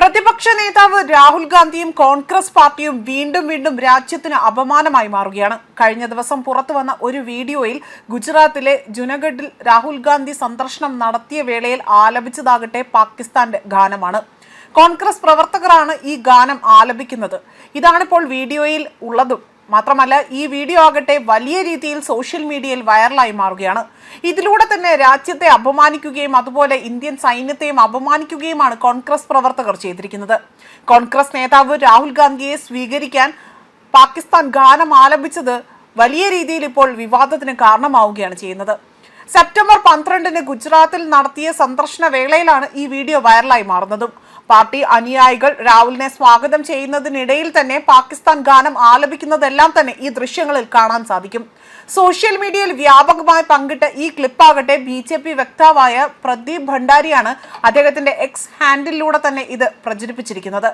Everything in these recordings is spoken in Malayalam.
പ്രതിപക്ഷ നേതാവ് രാഹുൽ ഗാന്ധിയും കോൺഗ്രസ് പാർട്ടിയും വീണ്ടും വീണ്ടും രാജ്യത്തിന് അപമാനമായി മാറുകയാണ്. കഴിഞ്ഞ ദിവസം പുറത്തു വന്ന ഒരു വീഡിയോയിൽ ഗുജറാത്തിലെ ജുനഗഡിൽ രാഹുൽ ഗാന്ധി സന്ദർശനം നടത്തിയ വേളയിൽ ആലപിച്ചതാകട്ടെ പാകിസ്ഥാന്റെ ഗാനമാണ്. കോൺഗ്രസ് പ്രവർത്തകരാണ് ഈ ഗാനം ആലപിക്കുന്നത്. ഇതാണിപ്പോൾ വീഡിയോയിൽ ഉള്ളതും. മാത്രമല്ല ഈ വീഡിയോ ആകട്ടെ വലിയ രീതിയിൽ സോഷ്യൽ മീഡിയയിൽ വൈറലായി മാറുകയാണ്. ഇതിലൂടെ തന്നെ രാജ്യത്തെ അപമാനിക്കുകയും അതുപോലെ ഇന്ത്യൻ സൈന്യത്തെയും അപമാനിക്കുകയുമാണ് കോൺഗ്രസ് പ്രവർത്തകർ ചെയ്തിരിക്കുന്നത്. കോൺഗ്രസ് നേതാവ് രാഹുൽ ഗാന്ധിയെ സ്വീകരിക്കാൻ പാകിസ്ഥാൻ ഗാനം ആലപിച്ചത് വലിയ രീതിയിൽ ഇപ്പോൾ വിവാദത്തിന് കാരണമാവുകയാണ് ചെയ്യുന്നത്. സെപ്റ്റംബർ പന്ത്രണ്ടിന് ഗുജറാത്തിൽ നടത്തിയ സന്ദർശന വേളയിലാണ് ഈ വീഡിയോ വൈറലായി മാറുന്നതും. പാർട്ടി അനുയായികൾ രാഹുലിനെ സ്വാഗതം ചെയ്യുന്നതിനിടയിൽ തന്നെ പാകിസ്ഥാൻ ഗാനം ആലപിക്കുന്നതെല്ലാം തന്നെ ഈ ദൃശ്യങ്ങളിൽ കാണാൻ സാധിക്കും. സോഷ്യൽ മീഡിയയിൽ വ്യാപകമായി പങ്കിട്ട ഈ ക്ലിപ്പാകട്ടെ ബി ജെ പി വക്താവായ പ്രദീപ് ഭണ്ഡാരിയാണ് അദ്ദേഹത്തിന്റെ എക്സ് ഹാൻഡിലൂടെ തന്നെ ഇത് പ്രചരിപ്പിച്ചിരിക്കുന്നത്.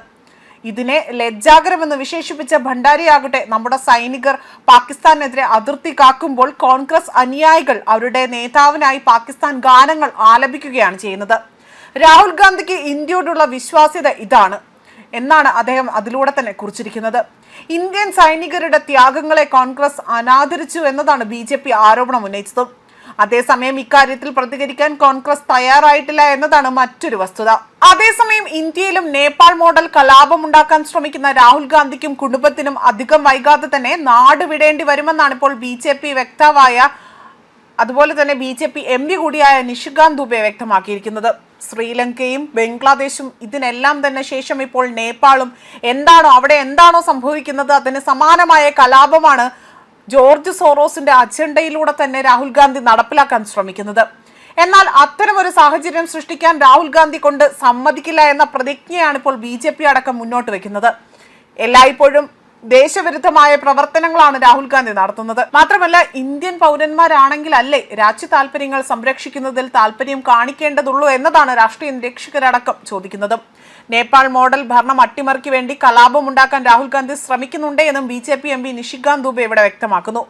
ഇതിനെ ലജ്ജാകരമെന്ന് വിശേഷിപ്പിച്ച ഭണ്ഡാരിയാകട്ടെ നമ്മുടെ സൈനികർ പാകിസ്ഥാനെതിരെ അതിർത്തി കാക്കുമ്പോൾ കോൺഗ്രസ് അനുയായികൾ അവരുടെ നേതാവിനായി പാകിസ്ഥാൻ ഗാനങ്ങൾ ആലപിക്കുകയാണ് ചെയ്യുന്നത്. രാഹുൽ ഗാന്ധിക്ക് ഇന്ത്യയോടുള്ള വിശ്വാസ്യത ഇതാണ് എന്നാണ് അദ്ദേഹം അതിലൂടെ തന്നെ കുറിച്ചിരിക്കുന്നത്. ഇന്ത്യൻ സൈനികരുടെ ത്യാഗങ്ങളെ കോൺഗ്രസ് അനാദരിച്ചു എന്നതാണ് ബി ജെ പി ആരോപണം ഉന്നയിച്ചത്. അതേസമയം ഇക്കാര്യത്തിൽ പ്രതികരിക്കാൻ കോൺഗ്രസ് തയ്യാറായിട്ടില്ല എന്നതാണ് മറ്റൊരു വസ്തുത. അതേസമയം ഇന്ത്യയിലും നേപ്പാൾ മോഡൽ കലാപം ഉണ്ടാക്കാൻ ശ്രമിക്കുന്ന രാഹുൽ ഗാന്ധിക്കും കുടുംബത്തിനും അധികം വൈകാതെ തന്നെ നാട് വിടേണ്ടി വരുമെന്നാണ് ഇപ്പോൾ ബി ജെ പി വക്താവായ അതുപോലെ തന്നെ B J P M P കൂടിയായ നിഷികാന്ത് ദുബെ വ്യക്തമാക്കിയിരിക്കുന്നത്. ശ്രീലങ്കയും ബംഗ്ലാദേശും ഇതിനെല്ലാം തന്നെ ശേഷം ഇപ്പോൾ നേപ്പാളും. എന്താണോ അവിടെ എന്താണോ സംഭവിക്കുന്നത്? അതിന് സമാനമായ കലാപമാണ് ജോർജ് സോറോസിന്റെ അജണ്ടയിലൂടെ തന്നെ രാഹുൽ ഗാന്ധി നടപ്പിലാക്കാൻ ശ്രമിക്കുന്നത്. എന്നാൽ അത്തരമൊരു സാഹചര്യം സൃഷ്ടിക്കാൻ രാഹുൽ ഗാന്ധി കൊണ്ട് സമ്മതിക്കില്ല എന്ന പ്രതിജ്ഞയാണ് ഇപ്പോൾ ബി ജെ പി അടക്കം മുന്നോട്ട് വെക്കുന്നത്. എല്ലായ്പ്പോഴും ദേശവിരുദ്ധമായ പ്രവർത്തനങ്ങളാണ് രാഹുൽ ഗാന്ധി നടത്തുന്നത്. മാത്രമല്ല ഇന്ത്യൻ പൗരന്മാരാണെങ്കിൽ അല്ലേ രാജ്യ താല്പര്യങ്ങൾ സംരക്ഷിക്കുന്നതിൽ താല്പര്യം കാണിക്കേണ്ടതുള്ളൂ എന്നതാണ് രാഷ്ട്രീയ നിരീക്ഷകരടക്കം ചോദിക്കുന്നത്. നേപ്പാൾ മോഡൽ ഭരണം അട്ടിമറിക്ക് വേണ്ടി കലാപം ഉണ്ടാക്കാൻ രാഹുൽ ഗാന്ധി ശ്രമിക്കുന്നുണ്ട് എന്നും B J P M P Nishikant Dubey ഇവിടെ വ്യക്തമാക്കുന്നു.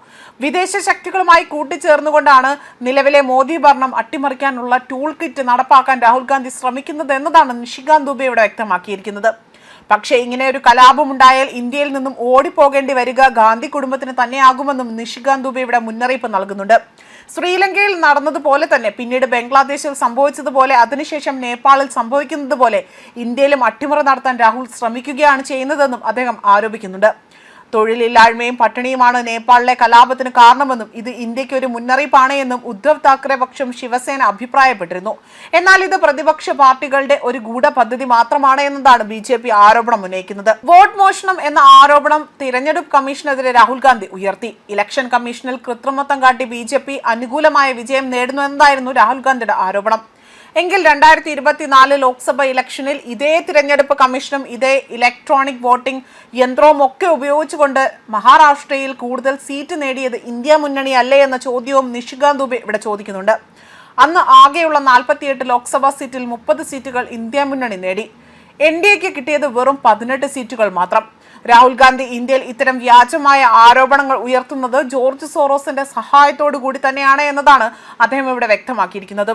വിദേശ ശക്തികളുമായി കൂട്ടിച്ചേർന്നുകൊണ്ടാണ് നിലവിലെ മോദി ഭരണം അട്ടിമറിക്കാനുള്ള ടൂൾ കിറ്റ് നടപ്പാക്കാൻ രാഹുൽ ഗാന്ധി ശ്രമിക്കുന്നത് എന്നതാണ് നിഷികാന്ത് ദുബെ ഇവിടെ വ്യക്തമാക്കിയിരിക്കുന്നത്. പക്ഷേ ഇങ്ങനെ ഒരു കലാപമുണ്ടായാൽ ഇന്ത്യയിൽ നിന്നും ഓടിപ്പോകേണ്ടി വരിക ഗാന്ധി കുടുംബത്തിന് തന്നെയാകുമെന്നും നിഷികാന്ത് ദുബെ ഇവിടെ മുന്നറിയിപ്പ് നൽകുന്നുണ്ട്. ശ്രീലങ്കയിൽ നടന്നതുപോലെ തന്നെ പിന്നീട് ബംഗ്ലാദേശിൽ സംഭവിച്ചതുപോലെ അതിനുശേഷം നേപ്പാളിൽ സംഭവിക്കുന്നത് പോലെ ഇന്ത്യയിലും അട്ടിമറി നടത്താൻ രാഹുൽ ശ്രമിക്കുകയാണ് ചെയ്യുന്നതെന്നും അദ്ദേഹം ആരോപിക്കുന്നുണ്ട്. തൊഴിലില്ലായ്മയും പട്ടിണിയുമാണ് നേപ്പാളിലെ കലാപത്തിന് കാരണമെന്നും ഇത് ഇന്ത്യയ്ക്ക് ഒരു മുന്നറിയിപ്പാണ് എന്നും ഉദ്ധവ് താക്കറെ പക്ഷം ശിവസേന അഭിപ്രായപ്പെട്ടിരുന്നു. എന്നാൽ ഇത് പ്രതിപക്ഷ പാർട്ടികളുടെ ഒരു ഗൂഢപദ്ധതി മാത്രമാണ് എന്നതാണ് ബി ജെ പി ആരോപണം ഉന്നയിക്കുന്നത്. വോട്ട് മോഷണം എന്ന ആരോപണം തിരഞ്ഞെടുപ്പ് കമ്മീഷനെതിരെ രാഹുൽ ഗാന്ധി ഉയർത്തി. ഇലക്ഷൻ കമ്മീഷനിൽ കൃത്രിമത്വം കാട്ടി ബി അനുകൂലമായ വിജയം നേടുന്നു എന്നതായിരുന്നു രാഹുൽ ഗാന്ധിയുടെ ആരോപണം. എങ്കിൽ രണ്ടായിരത്തി ഇരുപത്തിനാല് ലോക്സഭ ഇലക്ഷനിൽ ഇതേ തിരഞ്ഞെടുപ്പ് കമ്മീഷനും ഇതേ ഇലക്ട്രോണിക് വോട്ടിംഗ് യന്ത്രവും ഒക്കെ ഉപയോഗിച്ചുകൊണ്ട് മഹാരാഷ്ട്രയിൽ കൂടുതൽ സീറ്റ് നേടിയത് ഇന്ത്യ മുന്നണി അല്ലേ എന്ന ചോദ്യവും നിഷികാന്ത് ദുബെ ഇവിടെ ചോദിക്കുന്നുണ്ട്. അന്ന് ആകെയുള്ള നാൽപ്പത്തിയെട്ട് ലോക്സഭാ സീറ്റിൽ മുപ്പത് സീറ്റുകൾ ഇന്ത്യ മുന്നണി നേടി. എൻ ഡി എക്ക് കിട്ടിയത് വെറും പതിനെട്ട് സീറ്റുകൾ മാത്രം. രാഹുൽ ഗാന്ധി ഇന്ത്യയിൽ ഇത്തരം വ്യാജമായ ആരോപണങ്ങൾ ഉയർത്തുന്നത് ജോർജ് സോറോസിന്റെ സഹായത്തോടു കൂടി തന്നെയാണ് എന്നതാണ് അദ്ദേഹം ഇവിടെ വ്യക്തമാക്കിയിരിക്കുന്നത്.